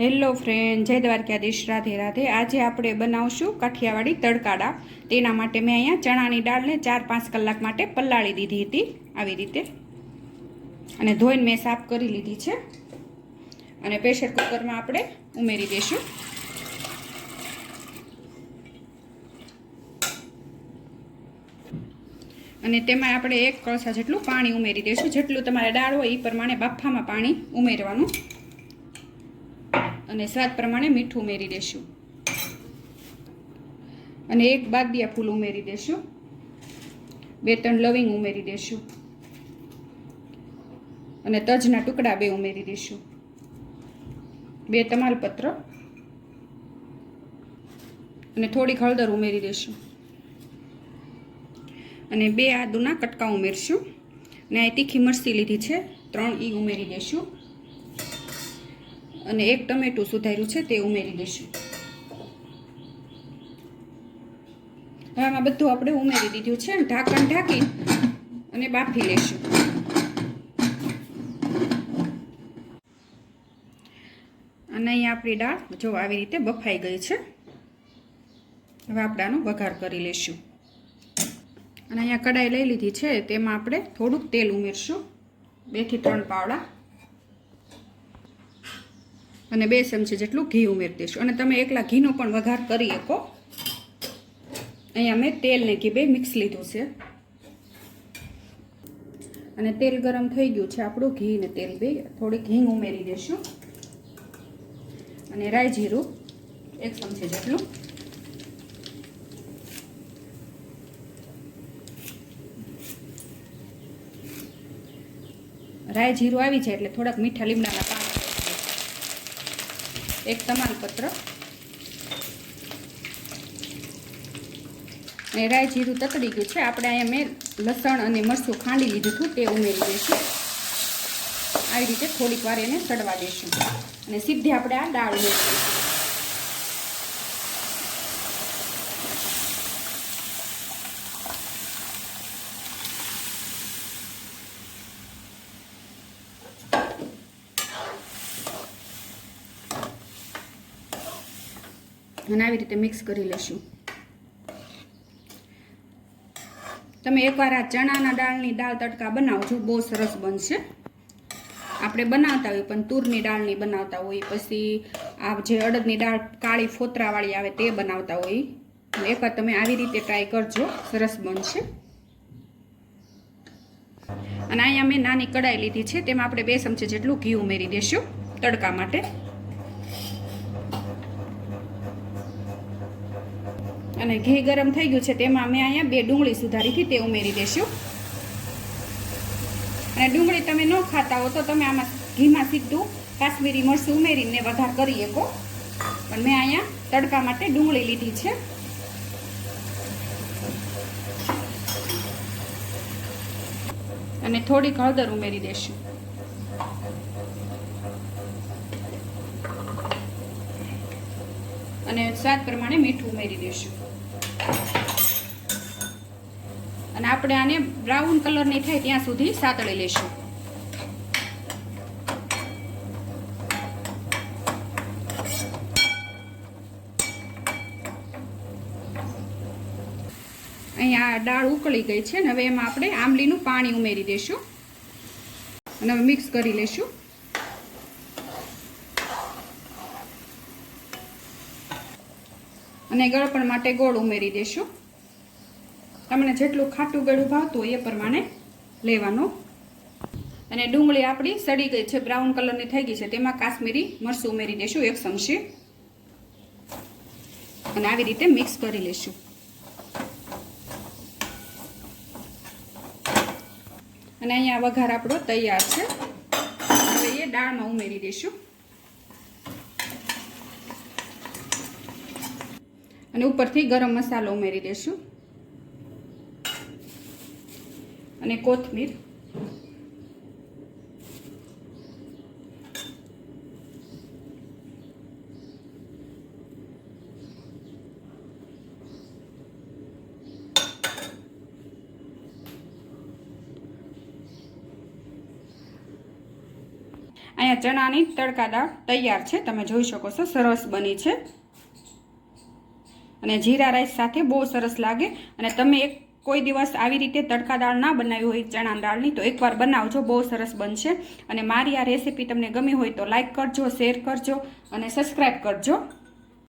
Hello friend, જય દ્વારકાધીશ, રાધે રાધે. આજે આપણે બનાવશું કાઠિયાવાડી તડકાડા. તેના માટે મેં અહીંયા ચણાની દાળને ચાર પાંચ કલાક માટે પલાળી દીધી હતી આવી રીતે. અને ધોઈને મેં સાફ કરી લીધી છે. અને પ્રેશર કુકરમાં આપણે ઉમેરી દઈશું. અને તેમાં આપણે એક કળસા જેટલું પાણી ઉમેરી દઈશું. જેટલું તમારે દાળ હોય એ પ્રમાણે બાફામાં પાણી ઉમેરવાનું. અને સ્વાદ પ્રમાણે મીઠું ઉમેરી દેશું. અને એક બાદિયા ફૂલ ઉમેરી દેશું. બે ત્રણ લવિંગ ઉમેરી દેશું. અને તજના ટુકડા બે ઉમેરી દઈશું બે તમાલપત્ર. અને થોડીક હળદર ઉમેરી દઈશું અને બે આદુના કટકા ઉમેરશું. અને આ તીખી મરસી લીધી છે. ત્રણ ઈ ઉમેરી દઈશું અને એક ટમેટું સુધાર્યું છે તે ઉમેરી દઈશું. હવે આમાં બધું આપણે ઉમેરી દીધું છે ઢાંકણ ઢાંકી અને બાફી લઈશું. અને અહીંયા આપણી દાળ જો આવી રીતે બફાઈ ગઈ છે, હવે આપણે વઘાર કરી લેશું અને અહીંયા કડાઈ લઈ લીધી છે, તેમાં આપણે થોડુંક તેલ ઉમેરશું. બેથી ત્રણ પાવડા. અને બે ચમચી જેટલું ઘી ઉમેરી દઈશું. અને તમે એકલા ઘીનો પણ વઘાર કરી શકો. અહીંયા મેં તેલ ને ઘી બે મિક્સ લીધું છે. અને તેલ ગરમ થઈ ગયું છે આપણું ઘી ને તેલ બે. થોડીક હિંગ ઉમેરી દઈશું. અને રાઈ જીરું એક ચમચી જેટલું. રાઈ જીરું આવી જાય એટલે થોડાક મીઠા લીમડાના એક તમાલપત્ર અને રાય જીરું તતડી ગયું છે. આપણે અહીંયા મેં લસણ અને મરચું ખાંડી લીધું હતું, તે ઉમેરી દઈશું. આવી રીતે થોડીક વાર એને સડવા દઈશું. અને સીધી આપણે આ દાળ ઉમેરી અને આવી રીતે મિક્સ કરી લેશું. તમે એકવાર આ ચણાના દાળની દાળ તડકા બનાવજો, બહુ સરસ બનશે. આપણે બનાવતા હોઈએ પણ તુરની દાળની બનાવતા હોઈએ પછી આ જે અડદની દાળ કાળી ફોતરાવાળી આવે તે બનાવતા હોઈએ એકવાર તમે આવી રીતે ટ્રાય કરજો, સરસ બનશે. અને અહીંયા મેં નાની કડાઈ લીધી છે, તેમાં આપણે બે ચમચી જેટલું ઘી ઉમેરી દઈશું તડકા માટે. અને ઘી ગરમ થઈ ગયું છે તેમાં મેં અહીંયા બે ડુંગળી સુધારીથી તે ઉમેરી દેશું. અને ડુંગળી તમે ન ખાતા હો તો તમે આમાં ઘીમાં સીધું કાશ્મીરી મરચું ઉમેરીને વઘાર કરી શકો. પણ મેં અહીંયા તડકા માટે ડુંગળી લીધી છે. અને થોડીક હળદર ઉમેરી દેશું. અને સ્વાદ પ્રમાણે મીઠું ઉમેરી દઈશું આપણે આને બ્રાઉન કલર નહીં થાય ત્યાં સુધી સાતળી લેશું. અહીંયા દાળ ઉકળી ગઈ છે ને હવે એમાં આપણે આંબલીનું પાણી ઉમેરી દઈશું અને હવે મિક્સ કરી લઈશું અને ગળપણ માટે ગોળ ઉમેરી દઈશું તમને જેટલું ખાટું ગળું ભાવતું હોય એ પ્રમાણે લેવાનું. અને ડુંગળી આપણી સડી ગઈ છે, બ્રાઉન કલરની થઈ ગઈ છે. તેમાં કાશ્મીરી મરસું ઉમેરી દઈશું, એક ચમચી. અને આવી રીતે મિક્સ કરી લઈશું. અને અહીંયા વઘાર આપણો તૈયાર છે. હવે એ દાળમાં ઉમેરી દઈશું. અને ઉપરથી ગરમ મસાલો ઉમેરી દઈશું. અને કોથમીર. અહીંયા ચણાની તડકા દાળ તૈયાર છે. તમે જોઈ શકો છો, સરસ બની છે. અને જીરા રાઈસ સાથે બહુ સરસ લાગે. અને તમે એક કોઈ દિવસ આવી રીતે તડકા દાળ ના બનાવી હોય ચણા દાળની, તો એકવાર બનાવજો, બહુ સરસ બનશે. અને મારી આ રેસીપી તમને ગમી હોય તો લાઈક કરજો શેર કરજો અને સબસ્ક્રાઈબ કરજો.